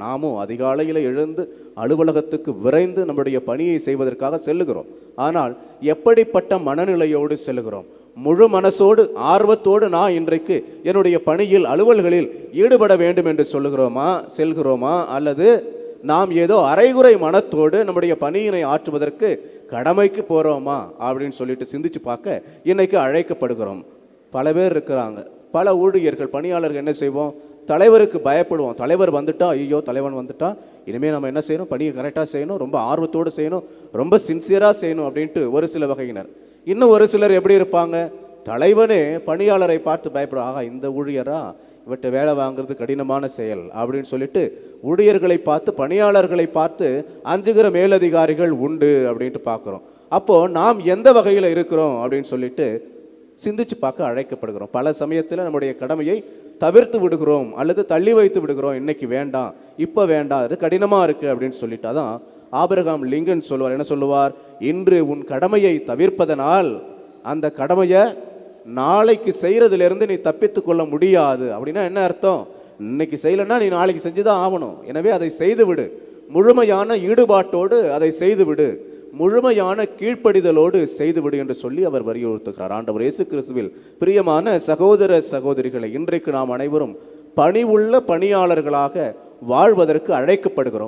நாமும் அதிகாலையில் எழுந்து அலுவலகத்துக்கு விரைந்து நம்முடைய பணியை செய்வதற்காக செல்லுகிறோம். ஆனால் எப்படிப்பட்ட மனநிலையோடு செல்லுகிறோம்? முழு மனசோடு ஆர்வத்தோடு நான் இன்றைக்கு என்னுடைய பணியில் அலுவல்களில் ஈடுபட வேண்டும் என்று சொல்லுகிறோமா செல்கிறோமா அல்லது நாம் ஏதோ அரைகுறை மனத்தோடு நம்முடைய பணியினை ஆற்றுவதற்கு கடமைக்கு போகிறோமா அப்படின்னு சொல்லிட்டு சிந்திச்சு பார்க்க இன்னைக்கு அழைக்கப்படுகிறோம். பல பேர் இருக்கிறாங்க. பல ஊழியர்கள் பணியாளர்கள் என்ன செய்வோம்? தலைவருக்கு பயப்படுவோம். தலைவர் வந்துட்டா ஐயோ தலைவன் வந்துட்டா இனிமேல் நம்ம என்ன செய்யணும்? பணியை கரெக்டாக செய்யணும். ரொம்ப ஆர்வத்தோடு செய்யணும். ரொம்ப சின்சியராக செய்யணும் அப்படின்ட்டு ஒரு சில வகையினர். இன்னும் ஒரு சிலர் எப்படி இருப்பாங்க? தலைவனே பணியாளரை பார்த்து பயப்படும். ஆகா இந்த ஊழியரா? இவற்றை வேலை வாங்குறது கடினமான செயல் அப்படின்னு சொல்லிட்டு ஊழியர்களை பார்த்து பணியாளர்களை பார்த்து அஞ்சுகிற மேலதிகாரிகள் உண்டு அப்படின்ட்டு பார்க்குறோம். அப்போது நாம் எந்த வகையில் இருக்கிறோம் அப்படின்னு சொல்லிட்டு சிந்திச்சு பார்க்க அழைக்கப்படுகிறோம். பல சமயத்தில் நம்முடைய கடமையை தவிர்த்து விடுகிறோம் அல்லது தள்ளி வைத்து விடுகிறோம். இன்னைக்கு வேண்டாம் இப்போ வேண்டாம் அது கடினமாக இருக்குது அப்படின்னு சொல்லிட்டா தான் ஆபிரகாம் லிங்கன் சொல்லுவார் என்ன சொல்லுவார்? இன்று உன் கடமையை தவிர்ப்பதனால் அந்த கடமையை நாளைக்கு செய்கிறதுலேருந்து நீ தப்பித்து கொள்ள முடியாது. அப்படின்னா என்ன அர்த்தம்? இன்னைக்கு செய்யலைன்னா நீ நாளைக்கு செஞ்சு தான் ஆகணும். எனவே அதை செய்து விடு முழுமையான ஈடுபாட்டோடு அதை செய்து விடு முழுமையான கீழ்ப்படிதலோடு செய்துவிடு என்று சொல்லி அவர் வலியுறுத்துகிறார். ஆண்டவர் இயேசு கிறிஸ்துவில் பிரியமான சகோதர சகோதரிகளை இன்றைக்கு நாம் அனைவரும் பணிவுள்ள பணியாளர்களாக வாழ்வதற்கு அழைக்கப்படுகிறோம்.